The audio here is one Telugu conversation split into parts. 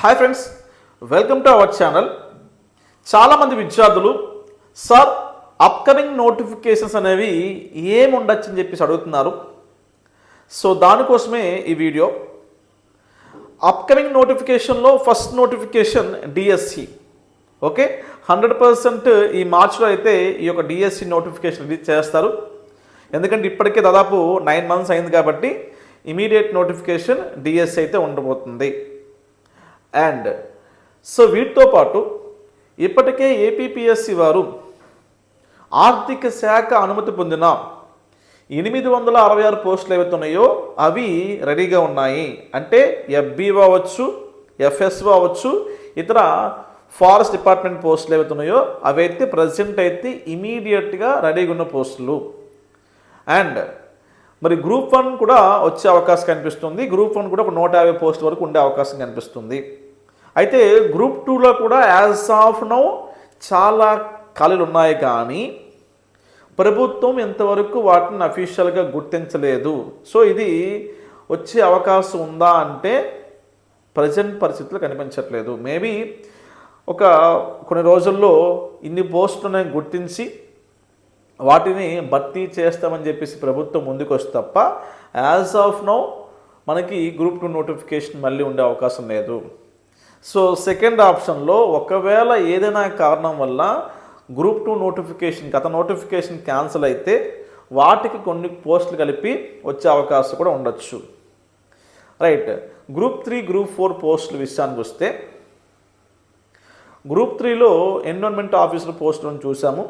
Hi friends welcome to our channel చాలామంది విద్యార్థులు సార్ అప్కమింగ్ నోటిఫికేషన్స్ అనేవి ఏం ఉండొచ్చని చెప్పేసి అడుగుతున్నారు. సో దానికోసమే ఈ వీడియో. అప్కమింగ్ నోటిఫికేషన్లో first notification DSC okay hundred percent ఈ మార్చ్లో అయితే ఈ యొక్క డిఎస్సి నోటిఫికేషన్ రిలీజ్ చేస్తారు. ఎందుకంటే ఇప్పటికే దాదాపు నైన్ మంత్స్ అయింది కాబట్టి ఇమీడియట్ నోటిఫికేషన్ డిఎస్సి అయితే ఉండబోతుంది. అండ్. సో వీటితో పాటు ఇప్పటికే ఏపీపీఎస్సి వారు ఆర్థిక శాఖ అనుమతి పొందిన ఎనిమిది వందల అరవై ఆరు పోస్టులు ఏవైతే ఉన్నాయో అవి రెడీగా ఉన్నాయి. అంటే ఎఫ్బీఓ అవ్వచ్చు ఎఫ్ఎస్ఓ అవ్వచ్చు ఇతర ఫారెస్ట్ డిపార్ట్మెంట్ పోస్టులు ఏవైతే ఉన్నాయో అవైతే ప్రజెంట్ అయితే ఇమీడియట్గా రెడీగా ఉన్న పోస్టులు. అండ్ మరి గ్రూప్ వన్ కూడా వచ్చే అవకాశం కనిపిస్తుంది. గ్రూప్ వన్ కూడా ఒక నూట యాభై పోస్ట్ వరకు ఉండే అవకాశం కనిపిస్తుంది. అయితే గ్రూప్ టూలో కూడా యాజ్ ఆఫ్ నౌ చాలా ఖాళీలు ఉన్నాయి కానీ ప్రభుత్వం ఎంతవరకు వాటిని అఫీషియల్గా గుర్తించలేదు. సో ఇది వచ్చే అవకాశం ఉందా అంటే ప్రజెంట్ పరిస్థితులు కనిపించట్లేదు. మేబీ ఒక కొన్ని రోజుల్లో ఇన్ని పోస్టులను గుర్తించి వాటిని భర్తీ చేస్తామని చెప్పేసి ప్రభుత్వం ముందుకొస్తే తప్ప యాజ్ ఆఫ్ నౌ మనకి గ్రూప్ టూ నోటిఫికేషన్ మళ్ళీ ఉండే అవకాశం లేదు. సో సెకండ్ ఆప్షన్లో ఒకవేళ ఏదైనా కారణం వల్ల గ్రూప్ టూ నోటిఫికేషన్ గత నోటిఫికేషన్ క్యాన్సిల్ అయితే వాటికి కొన్ని పోస్టులు కలిపి వచ్చే అవకాశం కూడా ఉండొచ్చు. Right group three group four పోస్టుల విషయానికి వస్తే గ్రూప్ త్రీలో ఎన్విరాన్మెంట్ ఆఫీసర్ పోస్టులను చూసాము.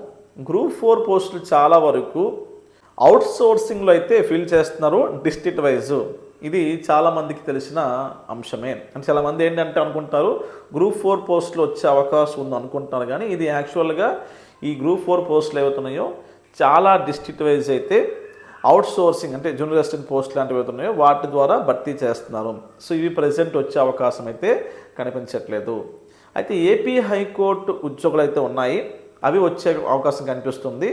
గ్రూప్ ఫోర్ పోస్టులు చాలా వరకు అవుట్ సోర్సింగ్లో అయితే ఫిల్ చేస్తున్నారు డిస్ట్రిక్ట్ వైజ్. ఇది చాలామందికి తెలిసిన అంశమే. అంటే చాలామంది ఏంటంటే అనుకుంటారు గ్రూప్ ఫోర్ పోస్టులు వచ్చే అవకాశం ఉంది అనుకుంటున్నారు కానీ ఇది యాక్చువల్గా ఈ గ్రూప్ ఫోర్ పోస్టులు ఏవైతున్నాయో చాలా డిస్ట్రిక్ట్ వైజ్ అయితే అవుట్ సోర్సింగ్ అంటే జూనియర్ అసిస్టెంట్ పోస్ట్ లాంటివి అవుతున్నాయో వాటి ద్వారా భర్తీ చేస్తున్నారు. సో ఇవి ప్రజెంట్ వచ్చే అవకాశం అయితే కనిపించట్లేదు. అయితే ఏపీ హైకోర్టు ఉద్యోగులు అయితే ఉన్నాయి. అవి వచ్చే అవకాశం కనిపిస్తుంది.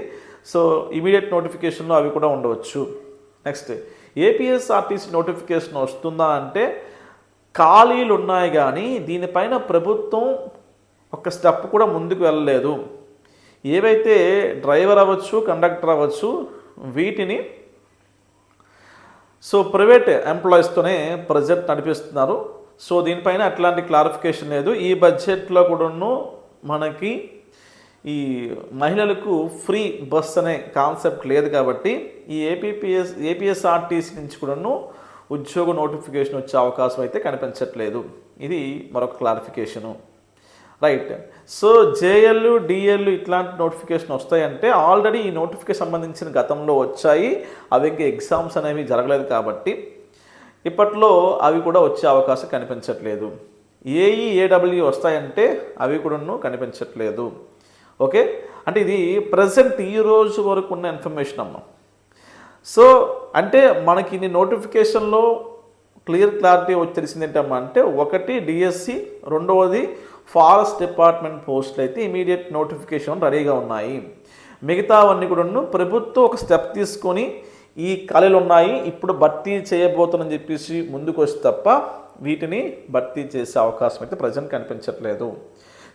సో ఇమీడియట్ నోటిఫికేషన్లో అవి కూడా ఉండవచ్చు. నెక్స్ట్ ఏపీఎస్ఆర్టీసీ నోటిఫికేషన్ వస్తుందా అంటే ఖాళీలు ఉన్నాయి కానీ దీనిపైన ప్రభుత్వం ఒక స్టెప్ కూడా ముందుకు వెళ్ళలేదు. ఏవైతే డ్రైవర్ అవ్వచ్చు కండక్టర్ అవ్వచ్చు వీటిని సో ప్రైవేట్ ఎంప్లాయీస్తోనే ప్రజెంట్ నడిపిస్తున్నారు. సో దీనిపైన అట్లాంటి క్లారిఫికేషన్ లేదు. ఈ బడ్జెట్లో కూడాను మనకి ఈ మహిళలకు ఫ్రీ బస్ అనే కాన్సెప్ట్ లేదు కాబట్టి ఈ ఏపీపీఎస్ ఏపీఎస్ఆర్టీసీ నుంచి కూడాను ఉద్యోగ నోటిఫికేషన్ వచ్చే అవకాశం అయితే కనిపించట్లేదు. ఇది మరొక clarification. Right. So JL DL ఇట్లాంటి నోటిఫికేషన్ వస్తాయంటే ఆల్రెడీ ఈ నోటిఫికేషన్ సంబంధించిన గతంలో వచ్చాయి. అవి ఇంకా ఎగ్జామ్స్ అనేవి జరగలేదు కాబట్టి ఇప్పట్లో అవి కూడా వచ్చే అవకాశం కనిపించట్లేదు. ఏఈ ఏడబ్ల్యూ వస్తాయంటే అవి కూడాను కనిపించట్లేదు. ఓకే? అంటే ఇది ప్రజెంట్ ఈ రోజు వరకు ఉన్న ఇన్ఫర్మేషన్ అమ్మ. సో అంటే మనకి ఇన్ని నోటిఫికేషన్లో క్లియర్ క్లారిటీ వచ్చి తెలిసింది ఏంటమ్మా అంటే ఒకటి డిఎస్సి రెండవది ఫారెస్ట్ డిపార్ట్మెంట్ పోస్టులు అయితే ఇమీడియట్ నోటిఫికేషన్ రెడీగా ఉన్నాయి. మిగతావన్నీ కూడాను ప్రభుత్వం ఒక స్టెప్ తీసుకొని ఈ ఖాళీలు ఉన్నాయి ఇప్పుడు భర్తీ చేయబోతుందని చెప్పేసి ముందుకు వస్తే తప్ప వీటిని భర్తీ చేసే అవకాశం అయితే ప్రజెంట్ కనిపించట్లేదు.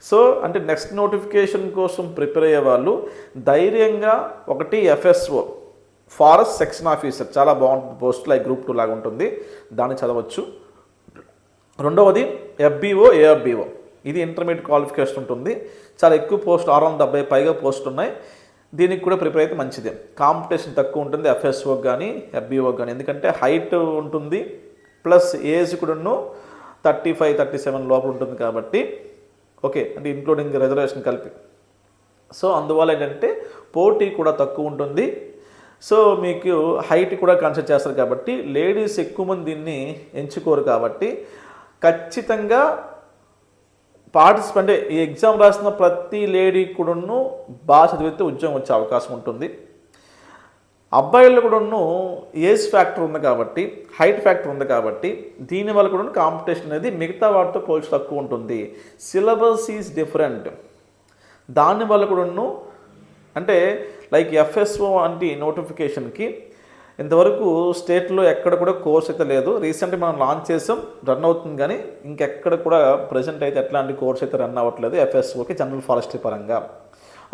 సో అంటే నెక్స్ట్ నోటిఫికేషన్ కోసం ప్రిపేర్ అయ్యే వాళ్ళు ధైర్యంగా ఒకటి ఎఫ్ఎస్ఓ ఫారెస్ట్ సెక్షన్ ఆఫీసర్ చాలా బాగుంటుంది పోస్ట్ లైక్ గ్రూప్ టూ లాగా ఉంటుంది దాన్ని చదవచ్చు. రెండవది ఎఫ్బిఓ ఏఎఫ్బిఓ ఇది ఇంటర్మీడియట్ క్వాలిఫికేషన్ ఉంటుంది. చాలా ఎక్కువ పోస్ట్ ఆరు వందల డెబ్బై పైగా పోస్ట్ ఉన్నాయి. దీనికి కూడా ప్రిపేర్ అయితే మంచిదే. కాంపిటీషన్ తక్కువ ఉంటుంది ఎఫ్ఎస్ఓ కానీ ఎఫ్బిఓ కానీ ఎందుకంటే హైట్ ఉంటుంది ప్లస్ ఏజ్ కూడాను థర్టీ ఫైవ్ థర్టీ సెవెన్ లోపల ఉంటుంది కాబట్టి ఓకే అంటే ఇంక్లూడింగ్ రిజర్వేషన్ కలిపి. సో అందువల్ల ఏంటంటే పోటీ కూడా తక్కువ ఉంటుంది. సో మీకు హైట్ కూడా కన్సిడర్ చేస్తారు కాబట్టి లేడీస్ ఎక్కువ మంది దీన్ని ఎంచుకోరు కాబట్టి ఖచ్చితంగా పార్టిసిపెంట్ ఈ ఎగ్జామ్ రాసిన ప్రతి లేడీ కూడాను బాగా చదివితే ఉద్యోగం వచ్చే అవకాశం ఉంటుంది. అబ్బాయిల్లో కూడాను ఏజ్ ఫ్యాక్టర్ ఉంది కాబట్టి హైట్ ఫ్యాక్టర్ ఉంది కాబట్టి దీనివల్ల కూడా కాంపిటీషన్ అనేది మిగతా వాటితో పోల్చి తక్కువ ఉంటుంది. Syllabus is different. దానివల్ల కూడాను అంటే లైక్ ఎఫ్ఎస్ఓ అంటే నోటిఫికేషన్కి ఇంతవరకు స్టేట్లో ఎక్కడ కూడా కోర్స్ అయితే లేదు. రీసెంట్గా మనం లాంచ్ చేసాం రన్ అవుతుంది కానీ ఇంకెక్కడ కూడా ప్రజెంట్ అయితే ఎట్లాంటి కోర్స్ అయితే రన్ అవ్వట్లేదు ఎఫ్ఎస్ఓకి జనరల్ ఫారెస్ట్రీ పరంగా.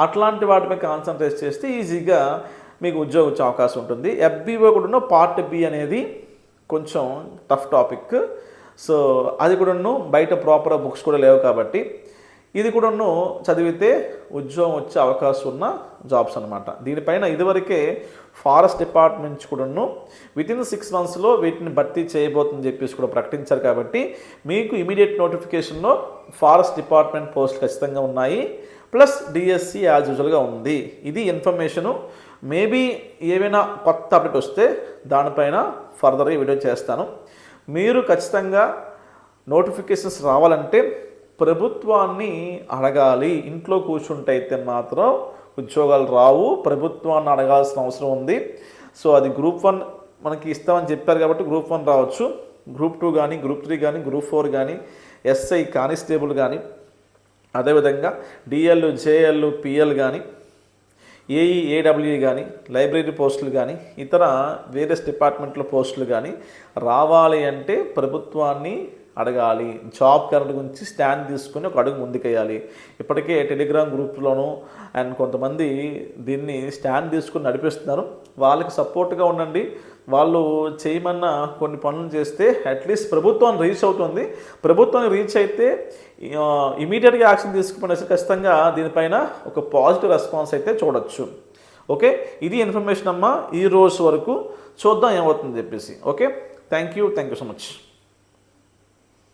అట్లాంటి వాటిపై కాన్సన్ట్రేట్ చేస్తే ఈజీగా మీకు ఉద్యోగం వచ్చే అవకాశం ఉంటుంది. ఎఫ్బీఓ కూడా పార్ట్ బి అనేది కొంచెం టఫ్ టాపిక్ సో అది కూడాను బయట ప్రాపర్ బుక్స్ కూడా లేవు కాబట్టి ఇది కూడాను చదివితే ఉద్యోగం వచ్చే అవకాశం ఉన్న జాబ్స్ అనమాట దీనిపైన ఇదివరకే ఫారెస్ట్ డిపార్ట్మెంట్ కూడాను విత్ ఇన్ సిక్స్ మంత్స్లో వీటిని భర్తీ చేయబోతుందని చెప్పేసి కూడా ప్రకటించారు కాబట్టి మీకు ఇమీడియట్ నోటిఫికేషన్లో ఫారెస్ట్ డిపార్ట్మెంట్ పోస్ట్ ఖచ్చితంగా ఉన్నాయి. ప్లస్ డిఎస్సి యాజ్ యూజువల్గా ఉంది. ఇది ఇన్ఫర్మేషను మేబీ ఏమైనా కొత్త అప్డేట్ వస్తే దానిపైన ఫర్దర్గా వీడియో చేస్తాను. మీరు ఖచ్చితంగా నోటిఫికేషన్స్ రావాలంటే ప్రభుత్వాన్ని అడగాలి. ఇంట్లో కూర్చుంటే అయితే మాత్రం ఉద్యోగాలు రావు. ప్రభుత్వాన్ని అడగాల్సిన అవసరం ఉంది. సో అది గ్రూప్ వన్ మనకి ఇస్తామని చెప్పారు కాబట్టి గ్రూప్ వన్ రావచ్చు. గ్రూప్ టూ కానీ గ్రూప్ త్రీ కానీ గ్రూప్ ఫోర్ కానీ ఎస్ఐ కానిస్టేబుల్ కానీ అదేవిధంగా డిఎల్ జేఎల్ పిఎల్ కానీ ఏఈ ఏడబ్ల్యూఈ కానీ లైబ్రరీ పోస్టులు కానీ ఇతర వేరియస్ డిపార్ట్మెంట్ల పోస్టులు కానీ రావాలి అంటే ప్రభుత్వాన్ని అడగాలి. జాబ్ కరెంట్ గురించి స్టాండ్ తీసుకుని ఒక అడుగు ముందుకేయాలి ఇప్పటికే టెలిగ్రామ్ గ్రూప్లోనూ అండ్ కొంతమంది దీన్ని స్టాండ్ తీసుకుని నడిపిస్తున్నారు. వాళ్ళకి సపోర్ట్గా ఉండండి. వాళ్ళు చేయమన్న కొన్ని పనులు చేస్తే అట్లీస్ట్ ప్రభుత్వం రీచ్ అవుతుంది. ప్రభుత్వం రీచ్ అయితే ఇమీడియట్గా యాక్షన్ తీసుకునే ఖచ్చితంగా దీనిపైన ఒక పాజిటివ్ రెస్పాన్స్ అయితే చూడొచ్చు. ఓకే ఇది ఇన్ఫర్మేషన్ అమ్మా ఈ రోజు వరకు చూద్దాం ఏమవుతుంది చెప్పేసి. Okay thank you thank you so much